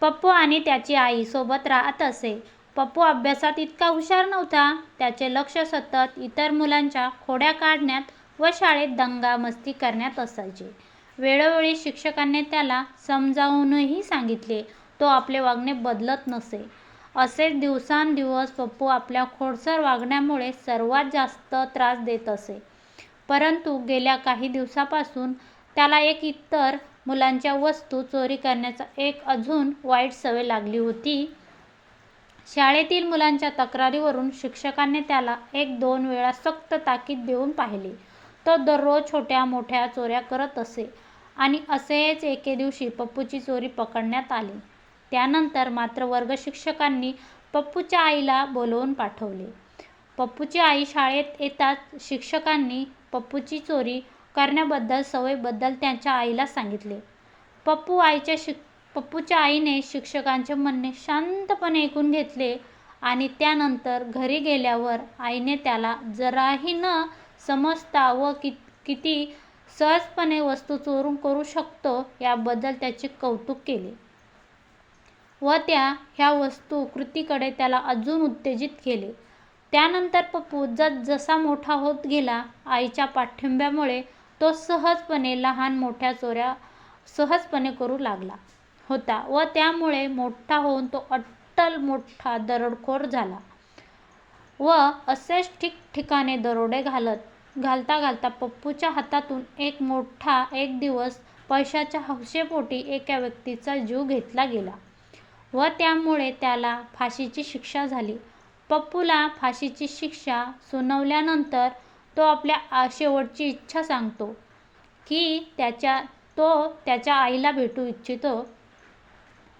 पप्पू आणि त्याची आई सोबत राहत असे. पप्पू अभ्यासात इतका हुशार नव्हता. त्याचे लक्ष सतत इतर मुलांच्या खोड्या काढण्यात व शाळेत दंगा-मस्ती करण्यात असायचे. वेळोवेळी शिक्षकांनी त्याला समजावूनही सांगितले, तो आपले वागणे बदलत नसे. असेच दिवसांदिवस पप्पू आपल्या खोडसर वागण्यामुळे सर्वात जास्त त्रास देत असे. परंतु गेल्या काही दिवसापासून त्याला एक इतर मुलांच्या वस्तू चोरी करण्याचा एक अजून वाईट सवय लागली होती. शाळेतील मुलांच्या तक्रारीवरून शिक्षकांनी त्याला एक-दोन वेळा सक्त ताकीद देऊन पाहिले. तो दररोज छोट्या-मोठ्या चोऱ्या करत असे आणि असेच एके दिवशी पप्पूची चोरी पकडण्यात आली. त्यानंतर मात्र वर्ग शिक्षकांनी पप्पूच्या आईला बोलवून पाठवले. पप्पूची आई शाळेत येताच शिक्षकांनी पप्पूची चोरी करण्याबद्दल सवयीबद्दल त्यांच्या आईला सांगितले. पप्पू आईच्या शिक पप्पूच्या आईने शिक्षकांचे म्हणणे शांतपणे ऐकून घेतले आणि त्यानंतर घरी गेल्यावर आईने त्याला जराही न समजता व किती सहजपणे वस्तू चोरून करू शकतो याबद्दल त्याचे कौतुक केले. व त्या ह्या वस्तू कृतीकडे त्याला अजून उत्तेजित केले. त्यानंतर पप्पू जसजसा मोठा होत गेला, आईच्या पाठिंब्यामुळे तो सहजपणे लहान-मोठ्या चोऱ्या सहजपणे करू लागला होता व त्यामुळे मोठा होऊन तो अट्टल मोठा दरोडखोर झाला व असेच ठिकठिकाणी दरोडे घालत घालता घालता पप्पूच्या हातातून एक दिवस पैशाच्या हौशेपोटी एका व्यक्तीचा जीव घेतला गेला व त्यामुळे त्याला फाशीची शिक्षा झाली. पप्पूला फाशीची शिक्षा सुनावल्यानंतर तो आपल्या शेवटची इच्छा सांगतो की त्याच्या तो त्याच्या आईला भेटू इच्छितो.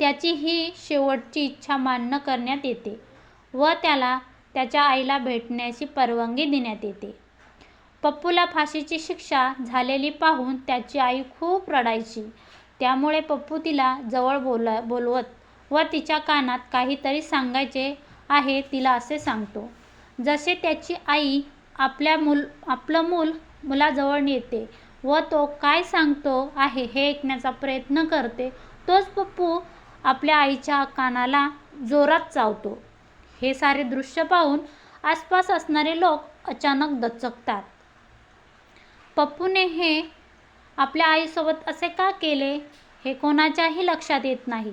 त्याची ही शेवटची इच्छा मान्य करण्यात येते व त्याला त्याच्या आईला भेटण्याची परवानगी देण्यात येते. पप्पूला फाशीची शिक्षा झालेली पाहून त्याची आई खूप रडायची. त्यामुळे पप्पू तिला जवळ बोला बोलवत व तिच्या कानात काहीतरी सांगायचे आहे तिला असे सांगतो. जसे त्याची आई आपल्या मूल आपलं मूल मुलाजवळ नेते व तो काय सांगतो आहे हे ऐकण्याचा प्रयत्न करते तोच पप्पू आपल्या आईच्या कानाला जोरात चावतो. हे सारे दृश्य पाहून आसपास असणारे लोक अचानक दचकतात. पप्पूने हे आपल्या आईसोबत असे का केले हे कोणाच्याही लक्षात येत नाही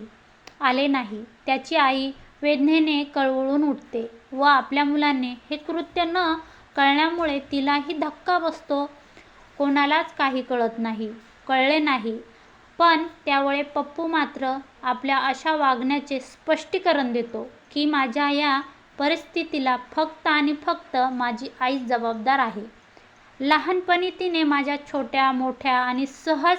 आले नाही. त्याची आई वेदनेने कळवळून उठते व आपल्या मुलाने हे कृत्य न कळण्यामुळे तिलाही धक्का बसतो. कोणालाच काही कळत नाही कळले नाही पण त्यावेळे पप्पू मात्र आपल्या अशा वागण्याचे स्पष्टीकरण देतो की माझ्या या परिस्थितीला फक्त आणि फक्त माझी आईच जबाबदार आहे. लहानपणी तिने माझ्या छोट्या-मोठ्या आणि सहज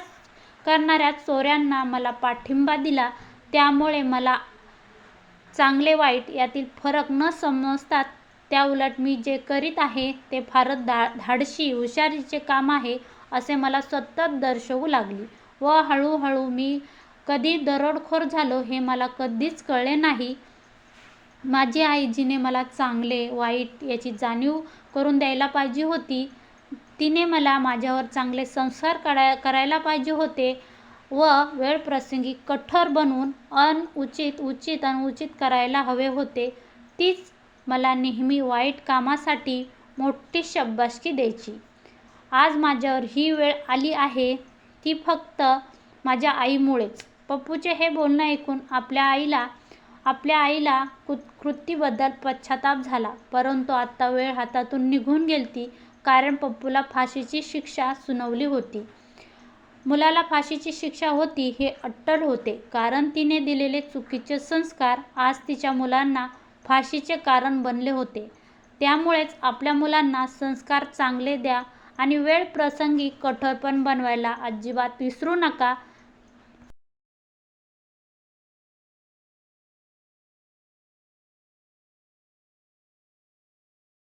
करणाऱ्या चोऱ्यांना मला पाठिंबा दिला त्यामुळे मला चांगले-वाईट यातील फरक न समजता त्याउलट मी जे करीत आहे ते फारच धा धाडशी हुशारीचे काम आहे असे मला सतत दर्शवू लागली व हळूहळू मी कधी दरोडखोर झालो हे मला कधीच कळले नाही. माझी आई जिने मला चांगले-वाईट याची जाणीव करून द्यायला पाहिजे होती, तिने मला माझ्यावर चांगले संस्कार करायला पाहिजे होते व वेळप्रसंगी कठोर बनवून अनुचित उचित अनुचित करायला हवे होते तीच मला नेहमी वाईट कामासाठी मोठी शाबासकी द्यायची. आज माझ्यावर ही वेळ आली आहे ती फक्त माझ्या आईमुळेच. पप्पूचे हे बोलणं ऐकून आपल्या आईला आपल्या आईला कृत कृतीबद्दल पश्चाताप झाला परंतु आत्ता वेळ हातातून निघून गेलती कारण पप्पूला फाशीची शिक्षा सुनावली होती. मुलाला फाशीची शिक्षा होती हे अट्टल होते कारण तिने दिलेले चुकीचे संस्कार आज तिच्या मुलांना फाशीचे कारण बनले होते. त्यामुळेच आपल्या मुलांना संस्कार चांगले द्या आणि वेळ प्रसंगी कठोर पण अजिबात विसरू नका.